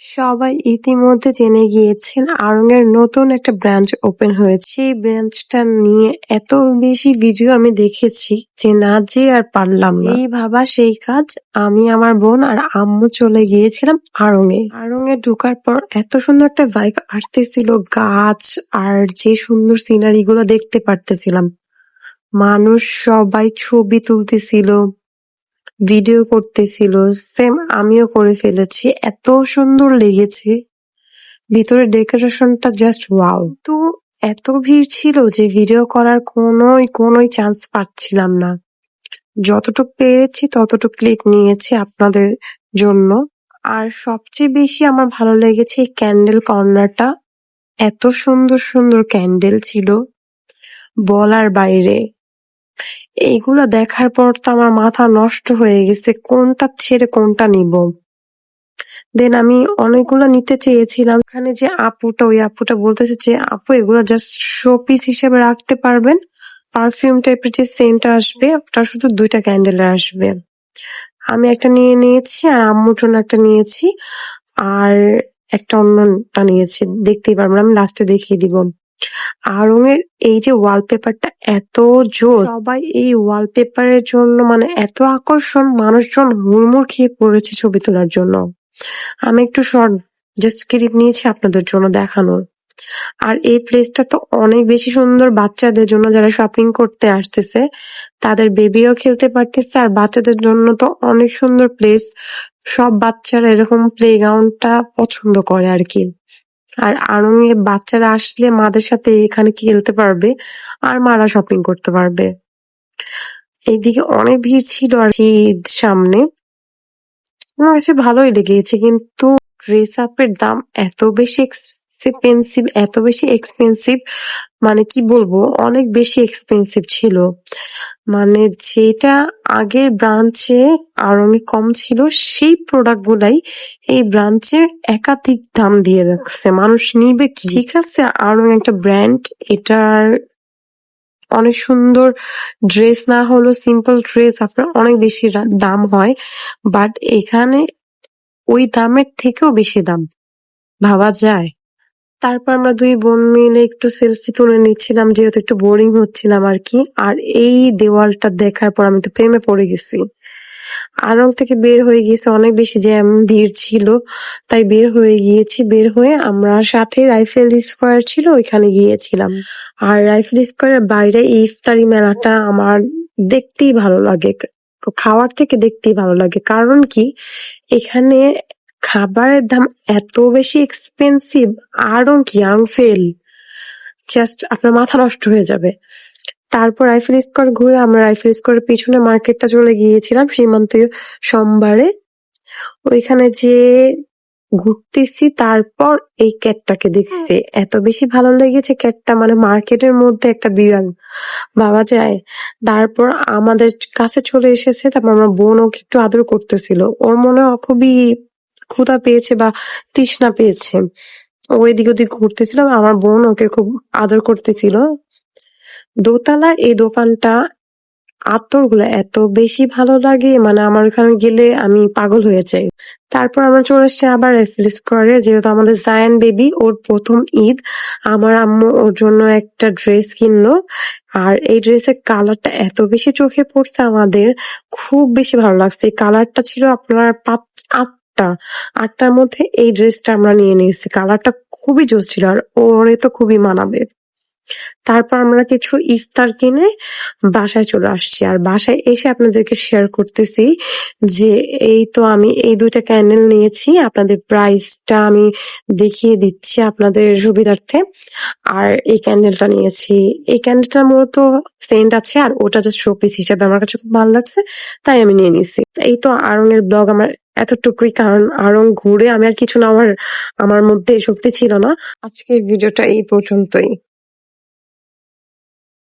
সবাই ইতিমধ্যে জেনে গিয়েছেন আড়ং এর নতুন একটা ব্রাঞ্চ ওপেন হয়েছে। সেই ব্রাঞ্চটা নিয়ে এত বেশি ভিডিও আমি দেখেছি যে না যে আর পারলাম না। এই ভাবা সেই কাজ আমি, আমার বোন আর আম্মু চলে গিয়েছিলাম আড়ং এ আড়ং এ ঢোকার পর এত সুন্দর একটা ভাইব আসতেছিল, গাছ আর যে সুন্দর সিনারি গুলো দেখতে পারতেছিলাম। মানুষ সবাই ছবি তুলতেছিল ভিডিও করতেছিল সেম আমিও করে ফেলেছি, এত সুন্দর লেগেছে। ভিতরে ডেকোরেশনটা জাস্ট ওয়াও তো এত ভিড় ছিল যে ভিডিও করার কোনোই কোনোই চান্স পাচ্ছিলাম না। যতটুক পেরেছি, ততটুকু ক্লিপ নিয়েছি আপনাদের জন্য। আর সবচেয়ে বেশি আমার ভালো লেগেছে এই ক্যান্ডেল কর্নারটা এত সুন্দর সুন্দর ক্যান্ডেল ছিল। বলার বাইরে। এইগুলো দেখার পর তো আমার মাথা নষ্ট হয়ে গেছে। কোনটা ছেড়ে কোনটা নিব? দেন আমি অনেকগুলো নিতে চেয়েছিলাম। এখানে যে আপুটা, ওই আপুটা বলতেছে যে, আপু, এগুলো জাস্ট শো পিস হিসেবে রাখতে পারবেন। পারফিউম টাইপের যে সেন্ট আসবে, ওটা শুধু দুইটা ক্যান্ডেলে আসবে। আমি একটা নিয়ে নিয়েছি আর আম্মুর জন্য একটা নিয়েছি। আর একটা অন্যটা নিয়েছি। দেখতেই পারবেন, আমি লাস্টে দেখিয়ে দিব। আড়ং-এর এই যে ওয়ালপেপারটা এত জোস। সবাই এই ওয়ালপেপারের জন্য মানে এত আকর্ষণ, মানুষজন হুড়মুড় খেয়ে পড়েছে ছবি তোলার জন্য। আমি একটু শর্ট জাস্ট ক্লিপ নিয়েছি আপনাদের জন্য দেখানোর। আর এই প্লেসটা তো অনেক বেশি সুন্দর বাচ্চাদের জন্য, যারা শপিং করতে আসতেছে, তাদের বেবিরাও খেলতে পারতেছে, আর বাচ্চাদের জন্য তো অনেক সুন্দর প্লেস সব বাচ্চারা এরকম প্লেগ্রাউন্ডটা পছন্দ করে আর কি। আর আড়ং এ বাচ্চারা আসলে মাদের সাথে এখানে খেলতে পারবে আর মারা শপিং করতে পারবে। এইদিকে অনেক ভিড় ছিল আর ঈদ সামনে। আমার কাছে ভালোই লেগেছে কিন্তু ড্রেস আপের দাম এত বেশি এক্সপেন্সিভ এত বেশি এক্সপেন্সিভ মানে কি বলব, অনেক বেশি এক্সপেন্সিভ ছিল। মানে যেটা আগের ব্রাঞ্চে আড়ং-এ কম ছিল সেই প্রোডাক্ট গুলাই এই ব্রাঞ্চে একাধিক দাম দিয়ে রাখছে। মানুষ নিবে কি? ঠিক আছে আড়ং একটা ব্র্যান্ড এটার অনেক সুন্দর ড্রেস না হলেও সিম্পল ড্রেস আপনার অনেক বেশি দাম হয় বাট এখানে ওই দামের থেকেও বেশি দাম। ভাবা যায়? তারপর আমরা দুই বোন মিলে একটু সেলফি তুলে নিচ্ছিলাম, যেহেতু একটু বোরিং হচ্ছিলাম আর কি আর এই দেওয়ালটা দেখার পর আমি তো প্রেমে পড়ে গেছি। আড়ং থেকে বের হয়ে গিয়েছে, অনেক বেশি জ্যাম, ভিড় ছিল। তাই বের হয়ে গিয়েছি, বের হয়ে আমরা সাথে রাইফেল স্কোয়ার ছিল, ওইখানে গিয়েছিলাম। আর রাইফেল স্কোয়ারের বাইরে ইফতারি মেলাটা আমার দেখতেই ভালো লাগে। খাওয়ার থেকে দেখতেই ভালো লাগে। কারণ কি? এখানে খাবারের দাম এত বেশি এক্সপেন্সিভ আরও কি আরং ফেল জাস্ট আপনার মাথা নষ্ট হয়ে যাবে। তারপর রাইফেল স্কোয়ার ঘুরে আমরা রাইফেল স্কোয়ারের পিছনে মার্কেটটা চলে গিয়েছিলাম সীমান্ত সোমবারে ওইখানে যে ঘুরতেছি তারপর এই ক্যাটটাকে দেখছি। এত বেশি ভালো লেগেছে ক্যাটটা মানে মার্কেটের মধ্যে একটা বিড়াল ভাবা যায় তারপর আমাদের কাছে চলে এসেছে তারপর আমার বোন ওকে একটু আদর করতেছিল। ওর মনে হয় খুবই ক্ষুধা পেয়েছে বা তৃষ্ণা পেয়েছে। ও এদিক ওদিক ঘুরতেছিল, আমার বোন ওকে খুব আদর করতেছিল। দোতলা এই দোকানটা আতরগুলো এত বেশি ভালো লাগে মানে আমার ওখানে গেলে আমি পাগল হয়ে যাই। তারপর আমরা চলে এসেছি আবার রেফেল স্কোয়ারে যেহেতু আমাদের জায়ান বেবি ওর প্রথম ঈদ। আমার আম্মু ওর জন্য একটা ড্রেস কিনলো, আর এই ড্রেসের কালারটা এত বেশি চোখে পড়ছে আমাদের, খুব বেশি ভালো লাগছে। এই কালারটা ছিল আপনার আটটা, আটটার মধ্যে এই ড্রেসটা আমরা নিয়ে নিয়েছি। কালারটা খুবই জোস ছিল আর ওরে তো খুবই মানাবে। তারপর আমরা কিছু ইফতার কিনে বাসায় চলে আসছি আর বাসায় এসে আপনাদেরকে শেয়ার করতেছি যে এই তো আমি এই দুইটা ক্যান্ডেল নিয়েছি, আপনাদের প্রাইসটা আমি দেখিয়ে দিচ্ছি আপনাদের সুবিধার্থে। আর এই ক্যান্ডেলটা নিয়েছি। এই ক্যান্ডেলটা মূলত সেন্ট আছে আর ওটা জাস্ট শোপিস হিসাবে আমার কাছে খুব ভালো লাগছে, তাই আমি নিয়ে নিছি এই তো আরং এর ব্লগ আমার এতটুকুই, কারণ আরং ঘুরে আমি আর কিছু না, আমার আমার মধ্যে শক্তি ছিল না। আজকের ভিডিওটা এই পর্যন্তই।